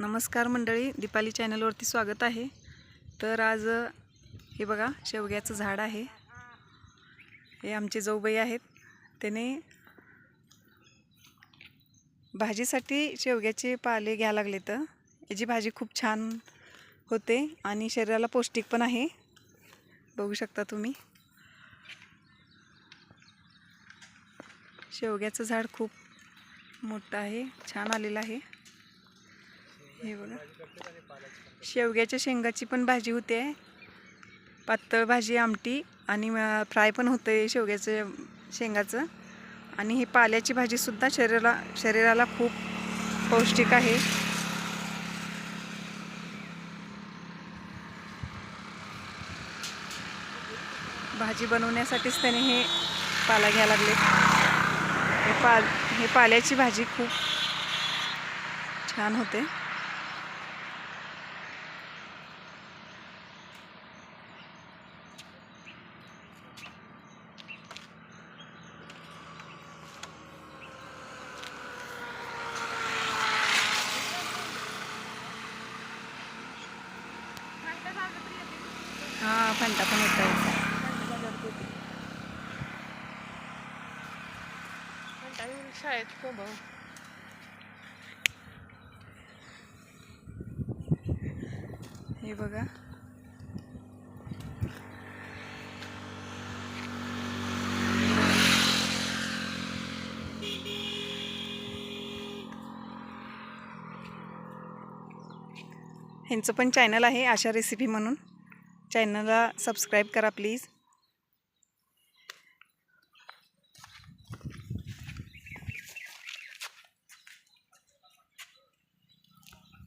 नमस्कार मंडळी दीपाली चॅनलवरती स्वागत आहे. तर आज हे बघा शेवग्याचं झाड आहे. हे आमचे जाऊबाई आहेत. त्याने भाजीसाठी शेवग्याचे पाले घ्या लागले तर याची भाजी खूप छान होते आणि शरीराला पौष्टिक पण आहे. बघू शकता तुम्ही. शेवग्याचं झाड खूप मोठं आहे छान आलेलं आहे. हे बघा. शेवग्याच्या शेंगाची पण भाजी होते. पातळ भाजी आमटी आणि फ्राय पण होते शेवग्याचं शेंगाचं. आणि ही पाल्याची भाजीसुद्धा शरीराला शरीराला खूप पौष्टिक आहे. भाजी बनवण्यासाठीच त्याने हे पाला घ्यायला लागले. हे पाल हे पाल्याची भाजी खूप छान होते. हां फंटा पण येत आहे शाळेत कोंबव हे बघा. ह्यांचं पण चॅनल आहे आशा रेसिपी म्हणून. चॅनलला सबस्क्राईब करा प्लीज.